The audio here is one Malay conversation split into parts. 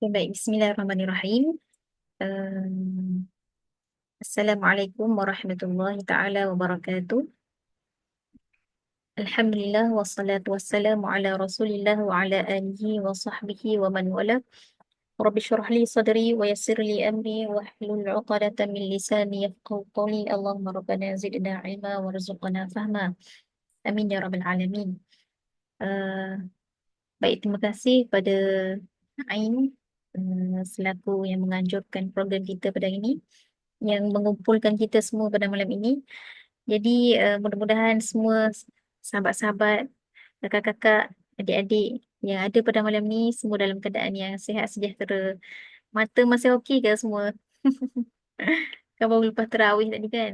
طيب، بسم الله الرحمن الرحيم. السلام عليكم ورحمة الله تعالى وبركاته. الحمد لله والصلاة والسلام على رسول الله وعلى آله وصحبه ومن والاه. رب اشرح لي صدري ويسر لي أمري واحلل عقدة من لساني يفقه قولي. اللهم ربنا زدنا علما وارزقنا فهما. آمين يا رب العالمين. آه. baik terima kasih pada Ain. Uh, selaku yang menganjurkan program kita pada ini yang mengumpulkan kita semua pada malam ini. Jadi uh, mudah-mudahan semua sahabat-sahabat, kakak-kakak, adik-adik yang ada pada malam ni semua dalam keadaan yang sihat sejahtera. Mata masih okey ke semua? kan baru lepas terawih tadi kan?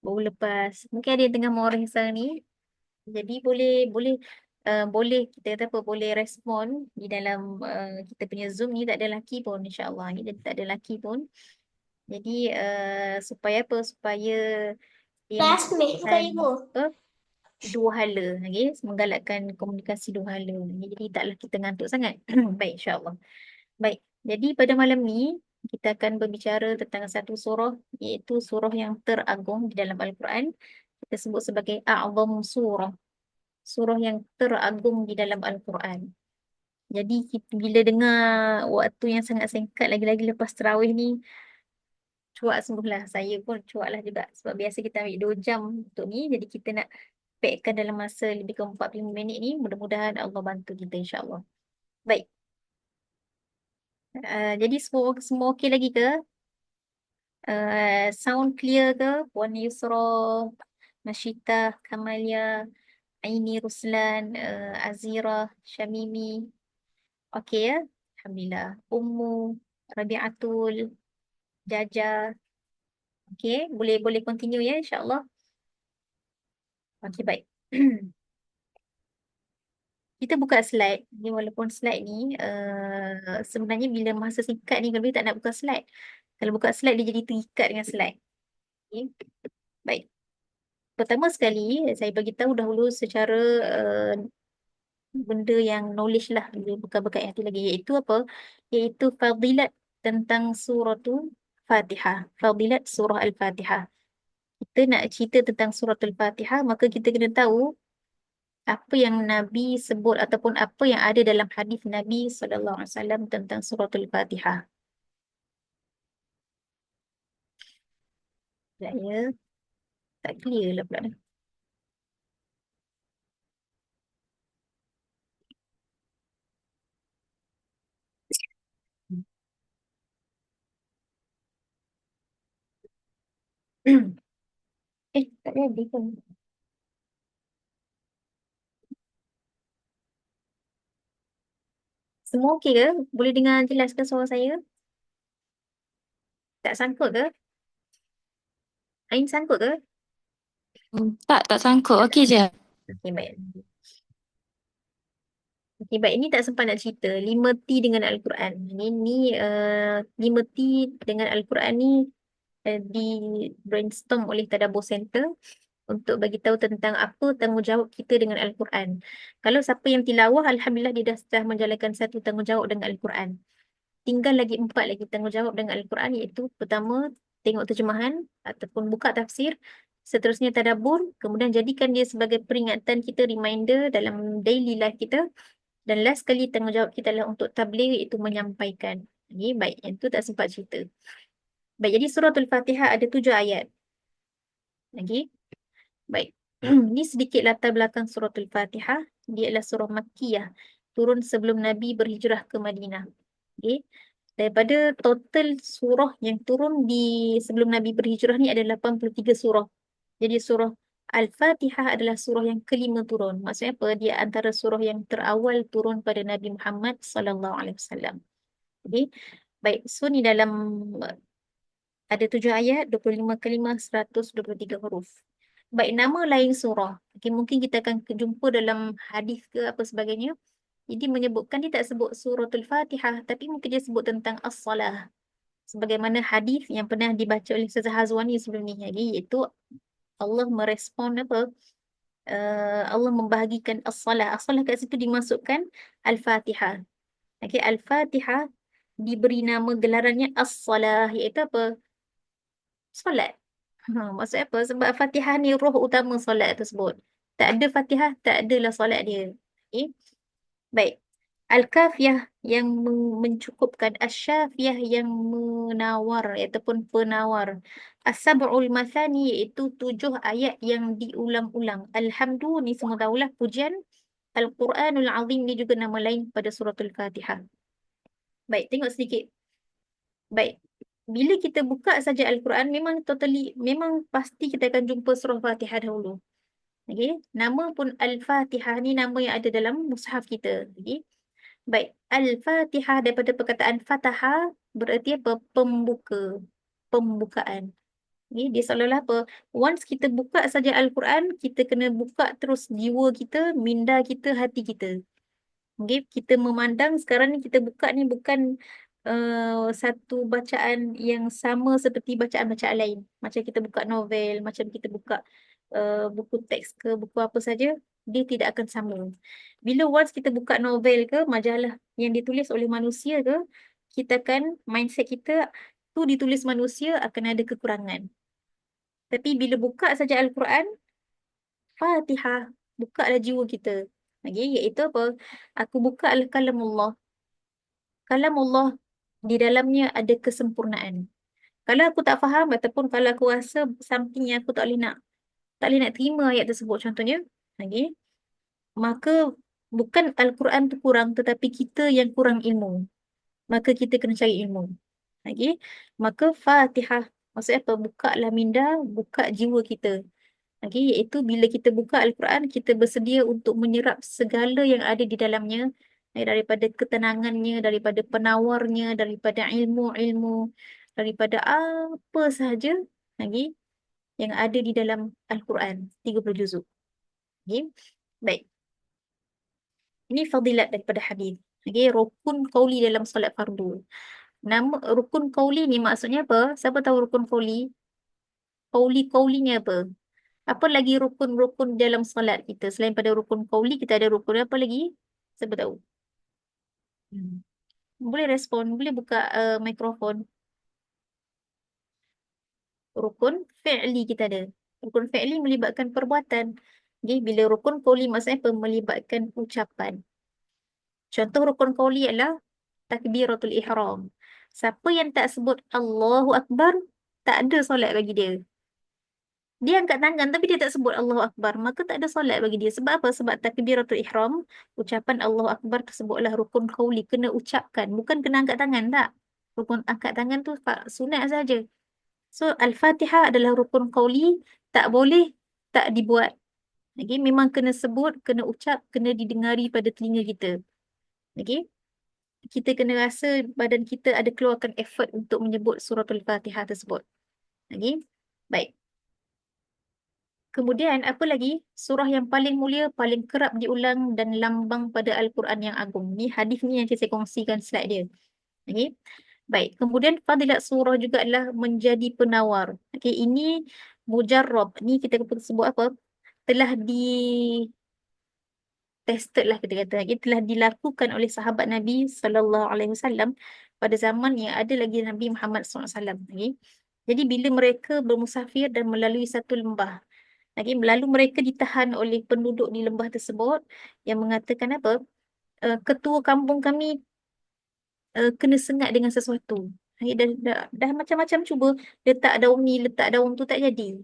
Baru lepas. Mungkin ada yang tengah mau sekarang ni. Jadi boleh boleh uh, boleh kita kata apa boleh respon di dalam uh, kita punya Zoom ni tak ada laki pun insya-Allah ni tak ada laki pun. Jadi uh, supaya apa? Supaya Classmate bukan ibu. Dua hala, okay? menggalakkan komunikasi dua hala. Jadi taklah kita ngantuk sangat. Baik, insyaAllah. Baik, jadi pada malam ni kita akan berbicara tentang satu surah iaitu surah yang teragung di dalam Al-Quran. Kita sebut sebagai A'zam Surah. Surah yang teragung di dalam Al-Quran. Jadi kita, bila dengar waktu yang sangat singkat lagi-lagi lepas terawih ni, cuak sungguhlah. Saya pun cuak lah juga. Sebab biasa kita ambil dua jam untuk ni. Jadi kita nak packkan dalam masa lebih kurang 45 minit ni. Mudah-mudahan Allah bantu kita insyaAllah. Baik. Uh, jadi semua semua okey lagi ke? Uh, sound clear ke? Puan Yusra, Nashita, Kamalia, Aini Ruslan, uh, Azira, Shamimi. Okey ya? Alhamdulillah. Ummu, Rabi'atul, Jaja. Okey, boleh boleh continue ya insyaAllah. Okey, baik. Kita buka slide. Ni walaupun slide ni uh, sebenarnya bila masa singkat ni kalau tak nak buka slide. Kalau buka slide dia jadi terikat dengan slide. Okay. Baik. Pertama sekali saya bagi tahu dahulu secara uh, benda yang knowledge lah bukan berkat hati lagi iaitu apa? Iaitu fadilat tentang surah tu Fatihah. Fadilat surah Al-Fatihah kita nak cerita tentang surah Al-Fatihah, maka kita kena tahu apa yang Nabi sebut ataupun apa yang ada dalam hadis Nabi SAW tentang surah Al-Fatihah. Tak ya. Tak clear lah pula. Eh, tak jadi pun. Semua okey ke? Boleh dengar jelas ke suara saya? Tak sangkut ke? Ain sangkut ke? Hmm, tak, tak sangkut. Okey je. Okey, baik. Okey, baik. Ini tak sempat nak cerita. 5T dengan Al-Quran. Ini, ini uh, 5T dengan Al-Quran ni uh, di brainstorm oleh Tadabur Center untuk bagi tahu tentang apa tanggungjawab kita dengan Al-Quran. Kalau siapa yang tilawah, Alhamdulillah dia dah, dah menjalankan satu tanggungjawab dengan Al-Quran. Tinggal lagi empat lagi tanggungjawab dengan Al-Quran iaitu pertama, tengok terjemahan ataupun buka tafsir. Seterusnya tadabur, kemudian jadikan dia sebagai peringatan kita, reminder dalam daily life kita. Dan last kali tanggungjawab kita adalah untuk tabligh iaitu menyampaikan. Okay, baik, yang tu tak sempat cerita. Baik, jadi suratul Fatihah ada tujuh ayat. Okay. Baik. Ini sedikit latar belakang suratul Fatihah. Dia adalah surah Makkiyah. Turun sebelum Nabi berhijrah ke Madinah. Okay. Daripada total surah yang turun di sebelum Nabi berhijrah ni ada 83 surah. Jadi surah Al-Fatihah adalah surah yang kelima turun. Maksudnya apa? Dia antara surah yang terawal turun pada Nabi Muhammad sallallahu alaihi wasallam. Okay. Baik, so ni dalam ada tujuh ayat, 25 kalimah, 123 huruf. Baik, nama lain surah. Okay, mungkin kita akan jumpa dalam hadis ke apa sebagainya. Jadi menyebutkan dia tak sebut suratul Fatihah, tapi mungkin dia sebut tentang as-salah. Sebagaimana hadis yang pernah dibaca oleh Ustazah Hazwani sebelum ni lagi, iaitu Allah merespon apa? Uh, Allah membahagikan as-salah. As-salah kat situ dimasukkan Al-Fatihah. Okay, Al-Fatihah diberi nama gelarannya as-salah iaitu apa? Solat. Ha, maksud apa? Sebab Fatihah ni roh utama solat tersebut. Tak ada Fatihah, tak adalah solat dia. Okay. Baik. Al-kafiyah yang mencukupkan, asyafiyah yang menawar ataupun penawar. As-sab'ul mathani iaitu tujuh ayat yang diulang-ulang. Alhamdu ni semua tahulah pujian. Al-Quranul Azim ni juga nama lain pada suratul Fatihah. Baik, tengok sedikit. Baik. Bila kita buka saja Al-Quran, memang totally, memang pasti kita akan jumpa surah Fatihah dahulu. Okay. Nama pun Al-Fatihah ni nama yang ada dalam mushaf kita. Okay. Baik. Al-Fatihah daripada perkataan Fataha berarti apa? Pembuka. Pembukaan. Okay. Dia seolah-olah apa? Once kita buka saja Al-Quran, kita kena buka terus jiwa kita, minda kita, hati kita. Okay. Kita memandang sekarang ni kita buka ni bukan uh, satu bacaan yang sama seperti bacaan-bacaan lain. Macam kita buka novel, macam kita buka uh, buku teks ke, buku apa saja, dia tidak akan sama. Bila once kita buka novel ke, majalah yang ditulis oleh manusia ke, kita akan, mindset kita tu ditulis manusia akan ada kekurangan. Tapi bila buka saja Al-Quran, Fatihah, buka lah jiwa kita. Okay, iaitu apa? Aku buka lah kalam Allah. Kalam Allah di dalamnya ada kesempurnaan. Kalau aku tak faham ataupun kalau aku rasa something yang aku tak boleh nak tak boleh nak terima ayat tersebut contohnya, okay, maka bukan Al-Quran tu kurang tetapi kita yang kurang ilmu. Maka kita kena cari ilmu. Okay, maka Fatihah maksudnya apa? Buka lah minda, buka jiwa kita. Okay, iaitu bila kita buka Al-Quran, kita bersedia untuk menyerap segala yang ada di dalamnya daripada ketenangannya, daripada penawarnya, daripada ilmu-ilmu, daripada apa sahaja lagi yang ada di dalam Al-Quran, 30 juzuk. Okay. Baik. Ini fadilat daripada hadis. Okay. Rukun kauli dalam solat fardu. Nama rukun kauli ni maksudnya apa? Siapa tahu rukun kauli? Kauli-kauli ni apa? Apa lagi rukun-rukun dalam solat kita? Selain pada rukun kauli, kita ada rukun apa lagi? Siapa tahu? Hmm. Boleh respon, boleh buka uh, mikrofon. Rukun fi'li kita ada. Rukun fi'li melibatkan perbuatan. Okay, bila rukun kauli maksudnya apa? Melibatkan ucapan. Contoh rukun kauli adalah takbiratul ihram. Siapa yang tak sebut Allahu Akbar, tak ada solat bagi dia. Dia angkat tangan tapi dia tak sebut Allahu Akbar, maka tak ada solat bagi dia. Sebab apa? Sebab takbiratul ihram, ucapan Allahu Akbar tersebutlah rukun kauli, kena ucapkan, bukan kena angkat tangan, tak? Rukun angkat tangan tu sunat saja. So Al-Fatihah adalah rukun kauli, tak boleh tak dibuat. Okay, memang kena sebut, kena ucap, kena didengari pada telinga kita. Okay. Kita kena rasa badan kita ada keluarkan effort untuk menyebut suratul Fatihah tersebut. Okay. Baik. Kemudian apa lagi? Surah yang paling mulia, paling kerap diulang dan lambang pada Al-Quran yang agung. Ni hadis ni yang saya kongsikan slide dia. Okay. Baik. Kemudian fadilat surah juga adalah menjadi penawar. Okay. Ini mujarrab. Ni kita sebut apa? Telah di tested lah kita kata. Okay. Telah dilakukan oleh sahabat Nabi Sallallahu Alaihi Wasallam pada zaman yang ada lagi Nabi Muhammad SAW. Okay. Jadi bila mereka bermusafir dan melalui satu lembah, Okay, lalu mereka ditahan oleh penduduk di lembah tersebut yang mengatakan apa? Uh, ketua kampung kami uh, kena sengat dengan sesuatu. Okay, dah, dah, dah macam-macam cuba letak daun ni, letak daun tu tak jadi.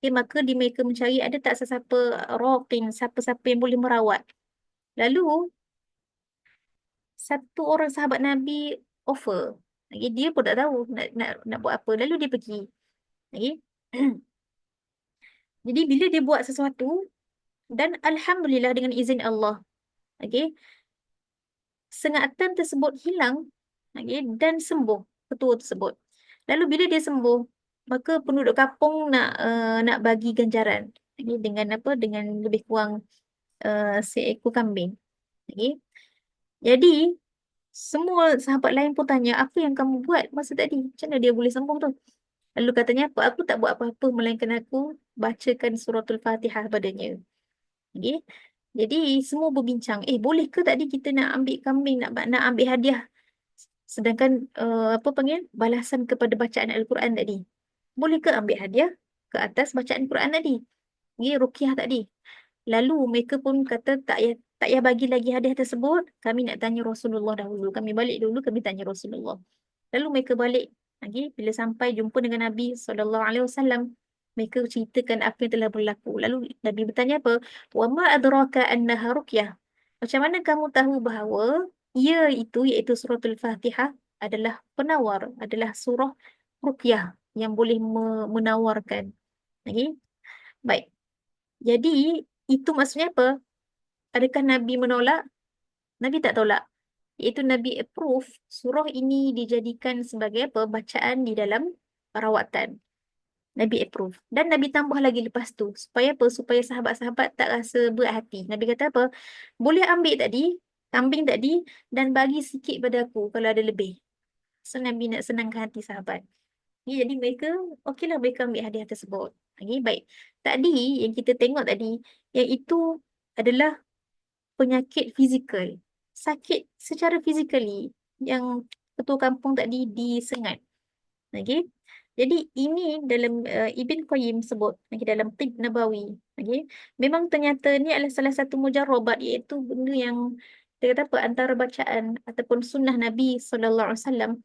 Okay, maka di mereka mencari ada tak sesiapa rokin, siapa-siapa yang boleh merawat. Lalu, satu orang sahabat Nabi offer. Okay, dia pun tak tahu nak, nak, nak buat apa. Lalu dia pergi. Okay. Jadi bila dia buat sesuatu dan alhamdulillah dengan izin Allah. Okey. Sengatan tersebut hilang okey dan sembuh ketua tersebut. Lalu bila dia sembuh, maka penduduk kampung nak uh, nak bagi ganjaran okey dengan apa? Dengan lebih kurang uh, seekor kambing. Okey. Jadi semua sahabat lain pun tanya, apa yang kamu buat masa tadi? Macam mana dia boleh sembuh tu? Lalu katanya apa? Aku tak buat apa-apa melainkan aku bacakan suratul Fatihah padanya. Okay. Jadi semua berbincang, eh boleh ke tadi kita nak ambil kambing, nak nak ambil hadiah Sedangkan uh, apa panggil balasan kepada bacaan Al-Quran tadi. Boleh ke ambil hadiah ke atas bacaan Quran tadi? Ini rukiah tadi. Lalu mereka pun kata tak payah tak payah bagi lagi hadiah tersebut. Kami nak tanya Rasulullah dahulu. Kami balik dulu kami tanya Rasulullah. Lalu mereka balik lagi bila sampai jumpa dengan Nabi sallallahu alaihi wasallam mereka ceritakan apa yang telah berlaku. Lalu Nabi bertanya apa? Wa ma adraka annaha ruqyah? Macam mana kamu tahu bahawa ia itu iaitu suratul Fatihah adalah penawar, adalah surah ruqyah yang boleh menawarkan. Okey. Baik. Jadi itu maksudnya apa? Adakah Nabi menolak? Nabi tak tolak. Iaitu Nabi approve surah ini dijadikan sebagai apa? Bacaan di dalam rawatan. Nabi approve. Dan Nabi tambah lagi lepas tu. Supaya apa? Supaya sahabat-sahabat tak rasa hati. Nabi kata apa? Boleh ambil tadi, kambing tadi dan bagi sikit pada aku kalau ada lebih. So Nabi nak senangkan hati sahabat. Ya, jadi mereka, okeylah mereka ambil hadiah tersebut. Okay, baik. Tadi yang kita tengok tadi, yang itu adalah penyakit fizikal. Sakit secara fizikali yang ketua kampung tadi disengat. Okay. Jadi ini dalam uh, Ibn Qayyim sebut okay, dalam Tib Nabawi. Okay. Memang ternyata ni adalah salah satu mujarrabat iaitu benda yang dia kata apa antara bacaan ataupun sunnah Nabi wasallam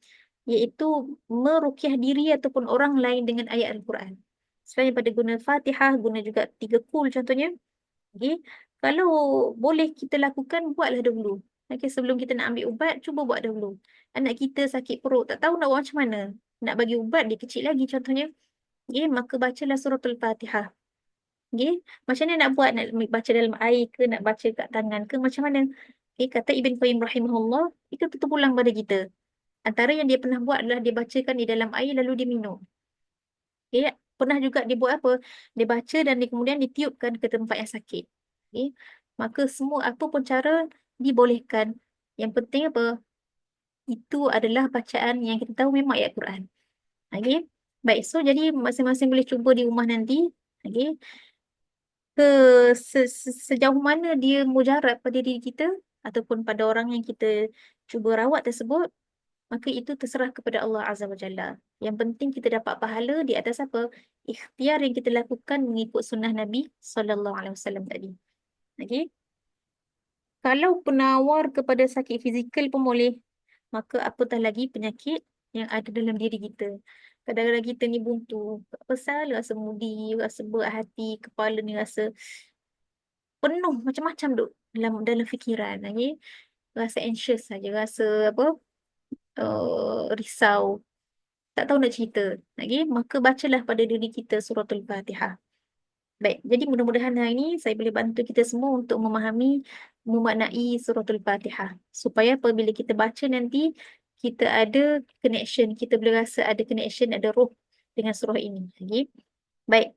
iaitu merukyah diri ataupun orang lain dengan ayat Al-Quran. Selain daripada guna Fatihah, guna juga tiga kul contohnya. Okay. Kalau boleh kita lakukan, buatlah dahulu. Okay, sebelum kita nak ambil ubat, cuba buat dahulu. Anak kita sakit perut, tak tahu nak buat macam mana nak bagi ubat dia kecil lagi contohnya. Okay, maka bacalah suratul Fatihah. Okay, macam mana nak buat? Nak baca dalam air ke, nak baca kat tangan ke, macam mana? Okay, kata Ibn Qayyim rahimahullah, itu terpulang pada kita. Antara yang dia pernah buat adalah dia bacakan di dalam air lalu dia minum. Okay, pernah juga dia buat apa? Dia baca dan dia kemudian ditiupkan ke tempat yang sakit. Okay, maka semua apa pun cara dibolehkan. Yang penting apa? itu adalah bacaan yang kita tahu memang ayat Quran. Okay. Baik, so jadi masing-masing boleh cuba di rumah nanti. Okay. Ke se -se sejauh mana dia mujarab pada diri kita ataupun pada orang yang kita cuba rawat tersebut, maka itu terserah kepada Allah Azza wa Jalla. Yang penting kita dapat pahala di atas apa? Ikhtiar yang kita lakukan mengikut sunnah Nabi sallallahu alaihi wasallam tadi. Okay. Kalau penawar kepada sakit fizikal pun boleh, maka apatah lagi penyakit yang ada dalam diri kita. Kadang-kadang kita ni buntu, apa salah rasa mudi, rasa berat hati, kepala ni rasa penuh macam-macam duk dalam dalam fikiran. Okay? Rasa anxious saja, rasa apa? Uh, risau. Tak tahu nak cerita. Okay? Maka bacalah pada diri kita suratul Fatihah. Baik, jadi mudah-mudahan hari ini saya boleh bantu kita semua untuk memahami, memaknai suratul Fatihah. Supaya apabila kita baca nanti, kita ada connection, kita boleh rasa ada connection, ada roh dengan surah ini. Okay? Baik,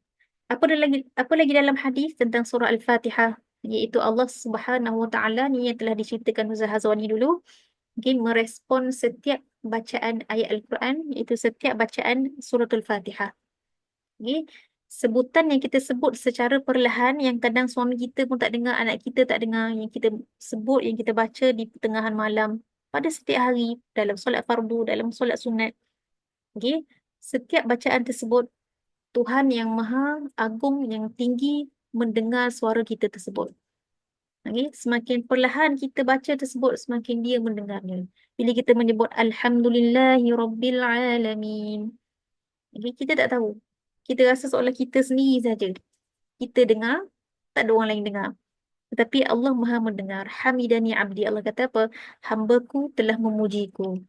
apa lagi apa lagi dalam hadis tentang surah Al-Fatihah? Iaitu Allah Subhanahu Wa Taala ni yang telah diceritakan Ustaz Hazwani dulu. Okay, merespon setiap bacaan ayat Al-Quran, iaitu setiap bacaan suratul Fatihah. Okay sebutan yang kita sebut secara perlahan yang kadang suami kita pun tak dengar, anak kita tak dengar, yang kita sebut, yang kita baca di pertengahan malam pada setiap hari dalam solat fardu, dalam solat sunat. Okay. Setiap bacaan tersebut, Tuhan yang maha agung, yang tinggi mendengar suara kita tersebut. Okay. Semakin perlahan kita baca tersebut, semakin dia mendengarnya. Bila kita menyebut Alhamdulillahi Rabbil Alamin. Okay. Kita tak tahu kita rasa seolah kita sendiri saja. Kita dengar, tak ada orang lain dengar. Tetapi Allah maha mendengar. Hamidani abdi. Allah kata apa? Hambaku telah memujiku.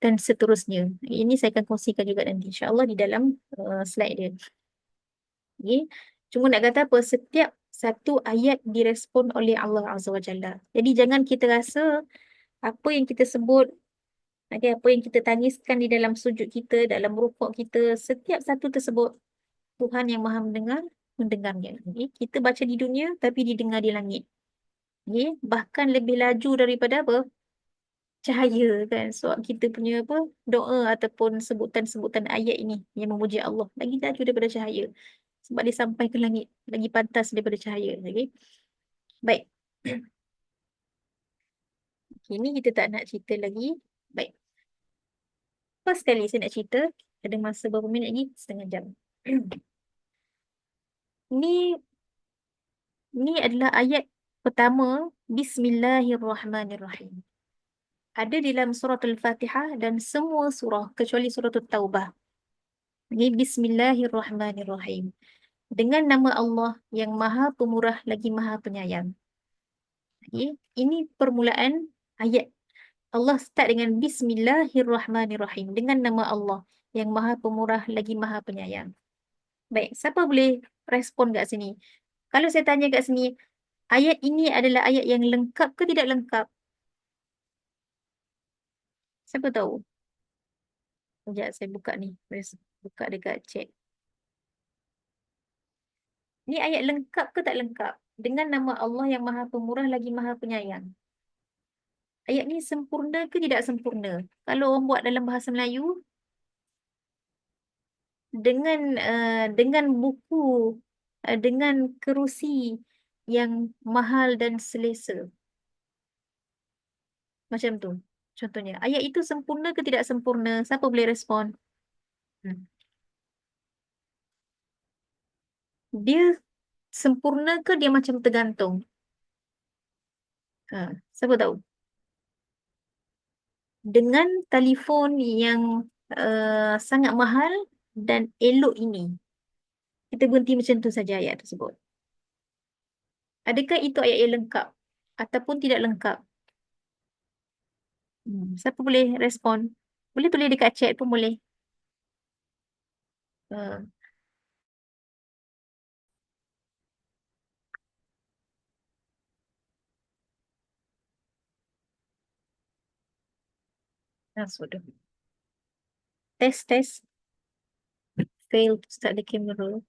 Dan seterusnya. Ini saya akan kongsikan juga nanti. InsyaAllah di dalam uh, slide dia. Okay. Cuma nak kata apa? Setiap satu ayat direspon oleh Allah Azza wa Jalla. Jadi jangan kita rasa apa yang kita sebut Okay, apa yang kita tangiskan di dalam sujud kita, dalam rukuk kita, setiap satu tersebut Tuhan yang maha mendengar, mendengarnya. Okay. Kita baca di dunia tapi didengar di langit. Okay. Bahkan lebih laju daripada apa? Cahaya kan. So kita punya apa? Doa ataupun sebutan-sebutan ayat ini yang memuji Allah. Lagi laju daripada cahaya. Sebab dia sampai ke langit. Lagi pantas daripada cahaya. Okay. Baik. Ini kita tak nak cerita lagi. Baik. First sekali saya nak cerita, ada masa berapa minit lagi? Setengah jam. Ni ni adalah ayat pertama Bismillahirrahmanirrahim. Ada di dalam surah Al-Fatihah dan semua surah kecuali surah At-Taubah. Ini Bismillahirrahmanirrahim. Dengan nama Allah yang Maha Pemurah lagi Maha Penyayang. Okay. Ini permulaan ayat. Allah start dengan Bismillahirrahmanirrahim. Dengan nama Allah yang Maha Pemurah lagi Maha Penyayang. Baik, siapa boleh respon kat sini? Kalau saya tanya kat sini, ayat ini adalah ayat yang lengkap ke tidak lengkap? Siapa tahu? Sekejap saya buka ni. Buka dekat chat. Ni ayat lengkap ke tak lengkap? Dengan nama Allah yang Maha Pemurah lagi Maha Penyayang. Ayat ni sempurna ke tidak sempurna? Kalau orang buat dalam bahasa Melayu, dengan uh, dengan buku uh, dengan kerusi yang mahal dan selesa. Macam tu. Contohnya, ayat itu sempurna ke tidak sempurna? Siapa boleh respon? Hmm. Dia sempurna ke dia macam tergantung? Ha, siapa tahu? Dengan telefon yang uh, sangat mahal, dan elok ini. Kita berhenti macam tu saja ayat tersebut. Adakah itu ayat yang lengkap ataupun tidak lengkap? Hmm, siapa boleh respon? Boleh tulis dekat chat pun boleh. Uh. Nah, sudah. Test, test fail to start the camera.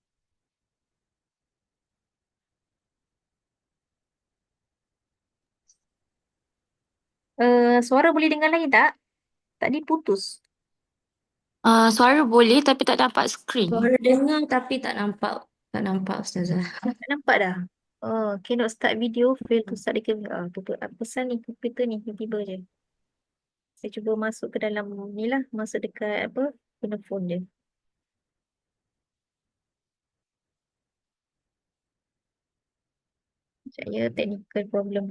Uh, suara boleh dengar lagi tak? Tadi putus. Uh, suara boleh tapi tak dapat skrin. Suara dengar tapi tak nampak. Tak nampak Ustazah. Tak nampak dah? Oh, cannot start video, fail to start the camera. Ah, pesan ni, komputer ni, tiba-tiba je. Saya cuba masuk ke dalam ni lah, masuk dekat apa, guna phone dia. Saya technical problem.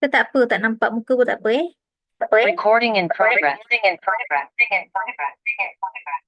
Tak, tak apa, tak nampak muka pun tak apa eh. Recording in progress. Recording in progress. Recording in progress.